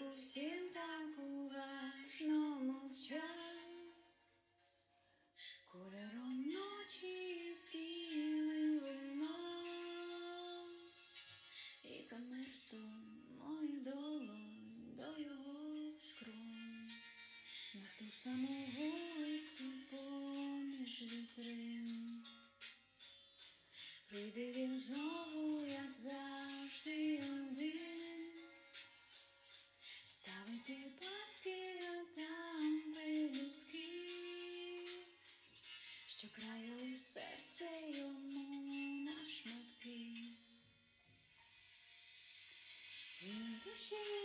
усім так уважно мовчав, кольором ночі білим вином і камертом мою долонь до його скром. На ту саму вулицю поміж вітрин. Прийде він знову. Квітки паски, а там пелюстки, що краяли серце йому на шматки, і душі.